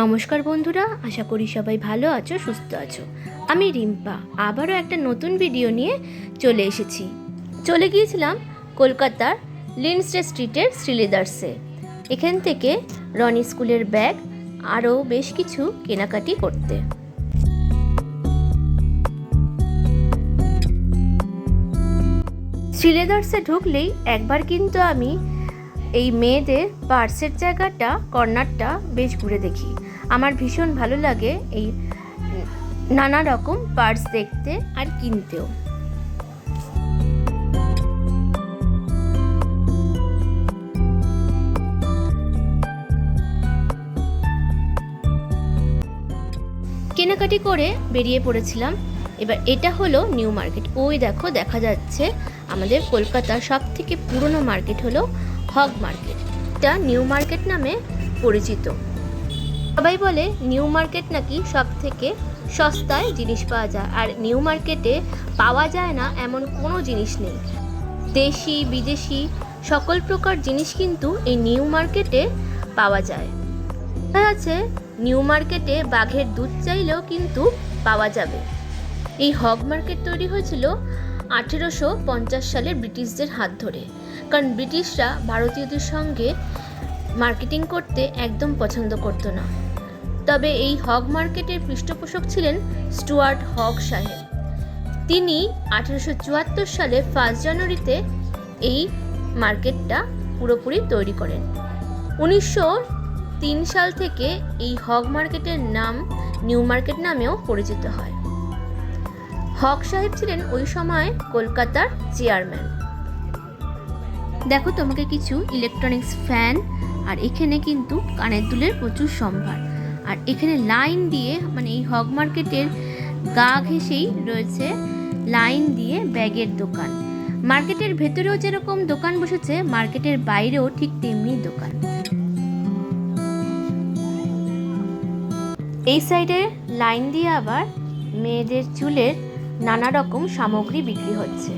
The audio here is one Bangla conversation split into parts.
নমস্কার বন্ধুরা, আশা করি সবাই ভালো আছো, সুস্থ আছো। আমি রিম্পা, আবারও একটা নতুন ভিডিও নিয়ে চলে এসেছি। চলে গিয়েছিলাম কলকাতার লিনস্টে স্ট্রিটের শ্রীলেদার্সে। এখান থেকে রনি স্কুলের ব্যাগ, আরও বেশ কিছু কেনাকাটি করতে। শ্রীলেদার্সে ঢুকলেই একবার কিন্তু আমি এই মেয়েদের পার্সের জায়গাটা, কর্নারটা বেশ ঘুরে দেখি। আমার ভীষণ ভালো লাগে এই নানা রকম পার্স দেখতে আর কিনতেও। কেনাকাটি করে বেরিয়ে পড়েছিলাম। এবার এটা হলো নিউ মার্কেট। ওই দেখো, দেখা যাচ্ছে আমাদের কলকাতার সব থেকে পুরনো মার্কেট হলো হগ মার্কেট। এটা নিউ মার্কেট নামে পরিচিত। সবাই বলে নিউ মার্কেট নাকি সব থেকে সস্তায় জিনিস পাওয়া যায়। আর নিউ মার্কেটে পাওয়া যায় না এমন কোনো জিনিস নেই। দেশি, বিদেশি সকল প্রকার জিনিস কিন্তু এই নিউ মার্কেটে পাওয়া যায়। যাচ্ছে নিউ মার্কেটে বাঘের দুধ চাইলেও কিন্তু পাওয়া যাবে। এই হগ মার্কেট তৈরি হয়েছিল আঠেরোশো পঞ্চাশ সালে ব্রিটিশদের হাত ধরে। কারণ ব্রিটিশরা ভারতীয়দের সঙ্গে মার্কেটিং করতে একদম পছন্দ করতো না। তবে এই হগ মার্কেটের পৃষ্ঠপোষক ছিলেন স্টুয়ার্ট হক সাহেব। তিনি আঠেরোশো চুয়াত্তর সালে ফার্স্ট জানুয়ারিতে এই মার্কেটটা পুরোপুরি তৈরি করেন। উনিশশো তিন সাল থেকে এই হগ মার্কেটের নাম নিউ মার্কেট নামেও পরিচিত হয়। হক সাহেব ছিলেন ওই সময় কলকাতার চেয়ারম্যান। দেখো তোমাকে কিছু ইলেকট্রনিক্স ফ্যান আর এখানে কিন্তু কানের দুলের প্রচুর সম্ভার। আর এখানে লাইন দিয়ে মানে এই হক মার্কেটের গা ঘেঁষেই রয়েছে লাইন দিয়ে ব্যাগের দোকান। মার্কেটের ভেতরেও যেরকম দোকান বসেছে, মার্কেটের বাইরেও ঠিক তেমনি দোকান। এই সাইডে লাইন দিয়ে আবার মেয়েদের চুলের নানা রকম সামগ্রী বিক্রি হচ্ছে।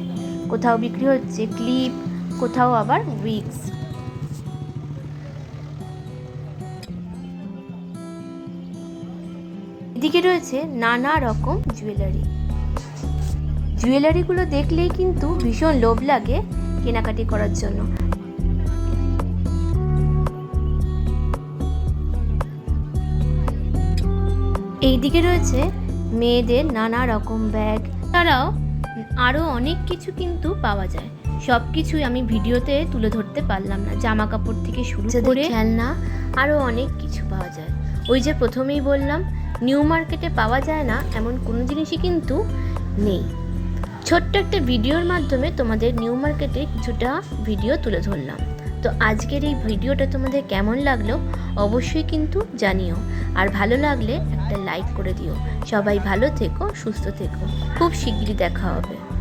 কোথাও বিক্রি হচ্ছে ক্লিপ, কোথাও আবার উইগস এদিকে রয়েছে নানা রকম জুয়েলারি। জুয়েলারিগুলো দেখলেই কিন্তু ভীষণ লোভ লাগে কেনাকাটি করার জন্য। এইদিকে রয়েছে মেয়েদের নানা রকম ব্যাগ তারাও আরও অনেক কিছু কিন্তু পাওয়া যায়। সব কিছুই আমি ভিডিওতে তুলে ধরতে পারলাম না। জামা কাপড় থেকে শুরু করে খেলনা। আরও অনেক কিছু পাওয়া যায়। ওই যে প্রথমেই বললাম নিউ মার্কেটে পাওয়া যায় না এমন কোনো জিনিসই কিন্তু নেই। ছোট্ট একটা ভিডিওর মাধ্যমে তোমাদের নিউ মার্কেটে কিছুটা ভিডিও তুলে ধরলাম। তো আজকের এই ভিডিওটা তোমাদের কেমন লাগল অবশ্যই কিন্তু জানিও। আর ভালো লাগলে একটা লাইক করে দিও। সবাই ভালো থেকো, সুস্থ থেকো। খুব শিগগিরই দেখা হবে।